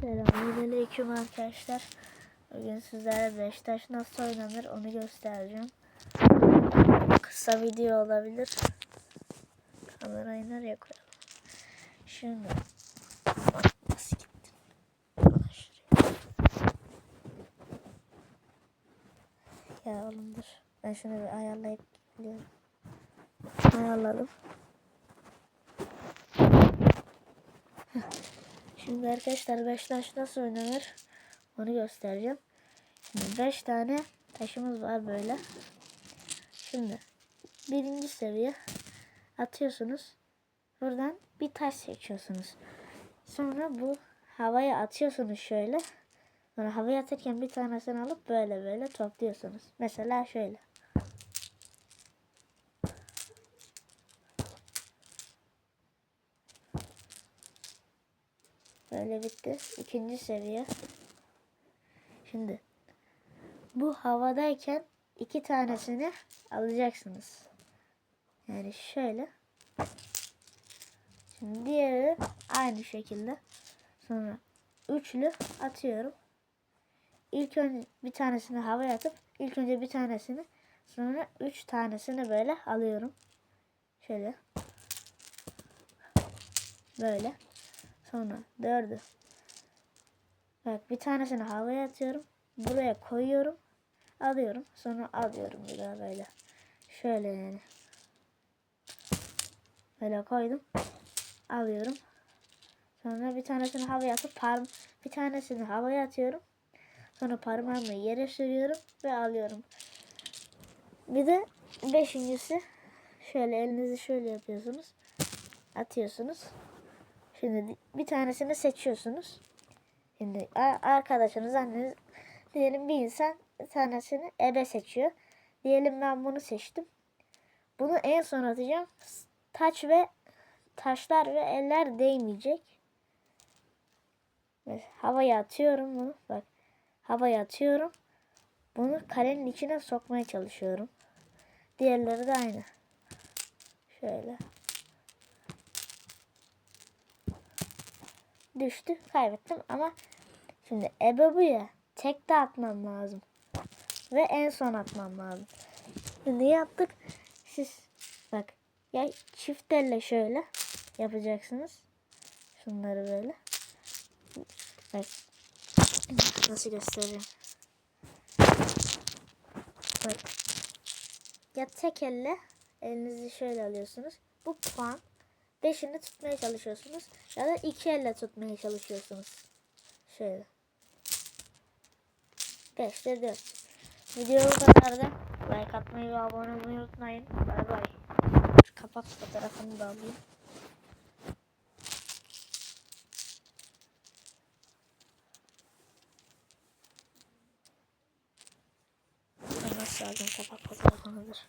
Selamünaleyküm arkadaşlar. Bugün sizlere Beşiktaş nasıl oynanır onu göstereceğim. Kısa video olabilir. Kamerayı nereye koyalım? Şimdi bak nasıl şuraya. Ya oğlum dur. Ben şunu bir ayarlayıp geliyorum. Ayarladım. Şimdi arkadaşlar Beşiktaş nasıl oynanır onu göstereceğim. Şimdi 5 tane taşımız var böyle. Şimdi birinci seviye atıyorsunuz. Buradan bir taş seçiyorsunuz. Sonra bu havaya atıyorsunuz şöyle. Sonra havaya atarken bir tanesini alıp böyle böyle topluyorsunuz. Mesela şöyle. Böyle bitti. İkinci seviye. Şimdi bu havadayken iki tanesini alacaksınız. Yani şöyle. Şimdi diğeri aynı şekilde. Sonra üçlü atıyorum. İlk önce bir tanesini havaya atıp ilk önce bir tanesini sonra üç tanesini böyle alıyorum. Şöyle. Böyle. Sonra dördü. Bak bir tanesini havaya atıyorum. Buraya koyuyorum. Alıyorum. Sonra alıyorum bir daha böyle. Şöyle yani. Böyle koydum. Alıyorum. Sonra bir tanesini havaya atıp parm bir tanesini havaya atıyorum. Sonra parmağımı yere sürüyorum ve alıyorum. Bir de beşincisi şöyle elinizi şöyle yapıyorsunuz. Atıyorsunuz. Şimdi bir tanesini seçiyorsunuz. Şimdi arkadaşınız anneniz diyelim bir insan tanesini ebe seçiyor. Diyelim ben bunu seçtim. Bunu en son atacağım. Taç ve taşlar ve eller değmeyecek. Mesela havaya atıyorum bunu. Bak havaya atıyorum. Bunu kalenin içine sokmaya çalışıyorum. Diğerleri de aynı. Şöyle. Düştü kaybettim ama şimdi ebe bu ya tek de atmam lazım. Ve en son atmam lazım. Şimdi yaptık. Siz bak ya çift elle şöyle yapacaksınız. Şunları böyle. Bak nasıl göstereceğim bak. Ya tek elle elinizi şöyle alıyorsunuz. Bu puan Beşini tutmaya çalışıyorsunuz. Ya da iki elle tutmaya çalışıyorsunuz. Şöyle. Beşte dört. Video bu kadardı. Like atmayı ve abone olmayı unutmayın. Bay bay. Kapak fotoğrafını da alayım. Nasıl lazım kapak fotoğrafınıdır.